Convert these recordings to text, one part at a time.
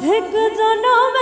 অর্ধেক জনম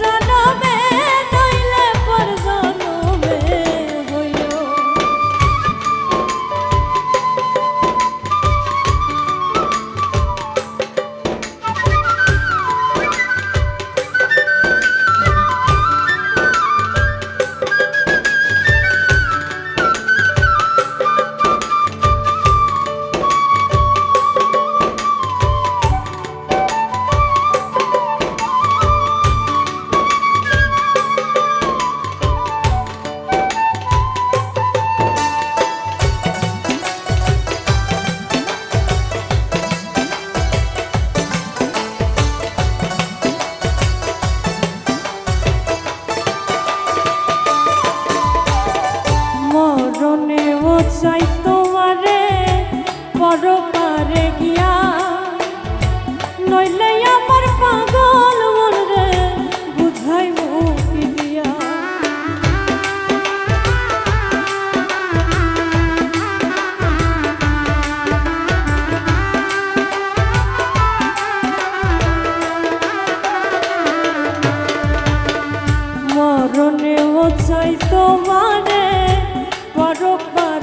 জানাবে চাই তোমারে পরক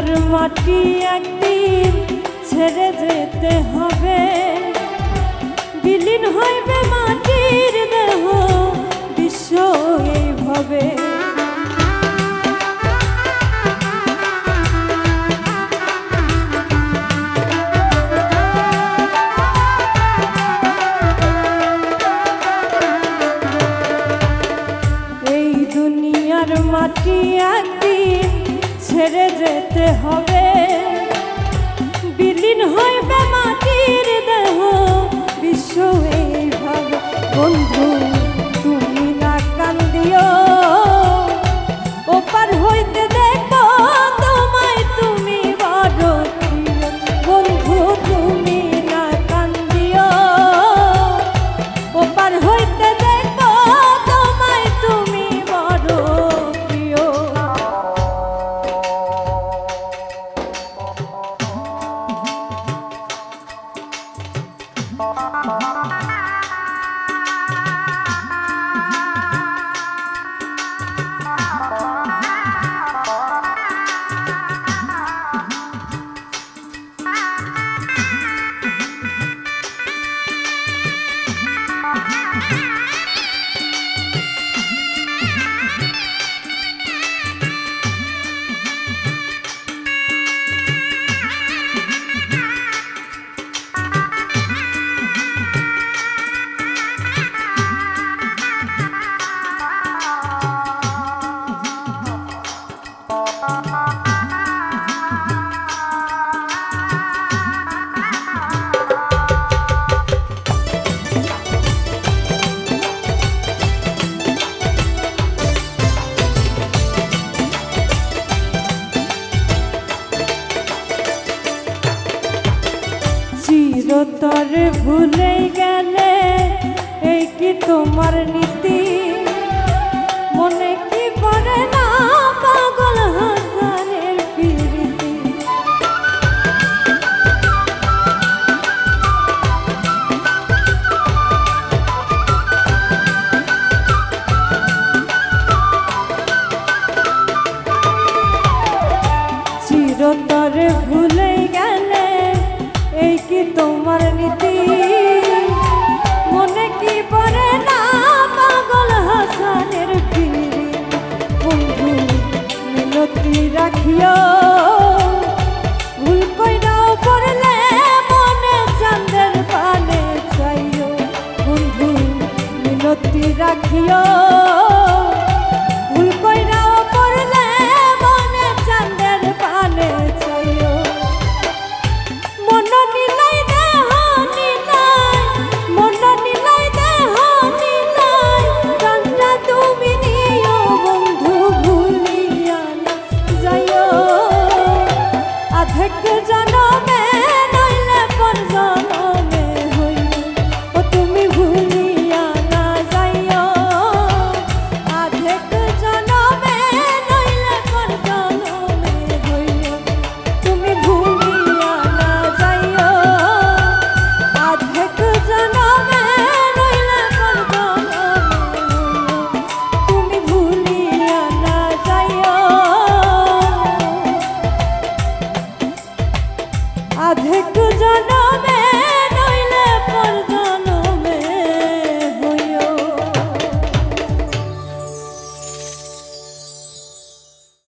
আর মাটি একদিন ছেড়ে যেতে হবে। বিলীন হইবে মাটির দেহ বিশ্ব এইভাবে যেতে হবে। তোমার নীতি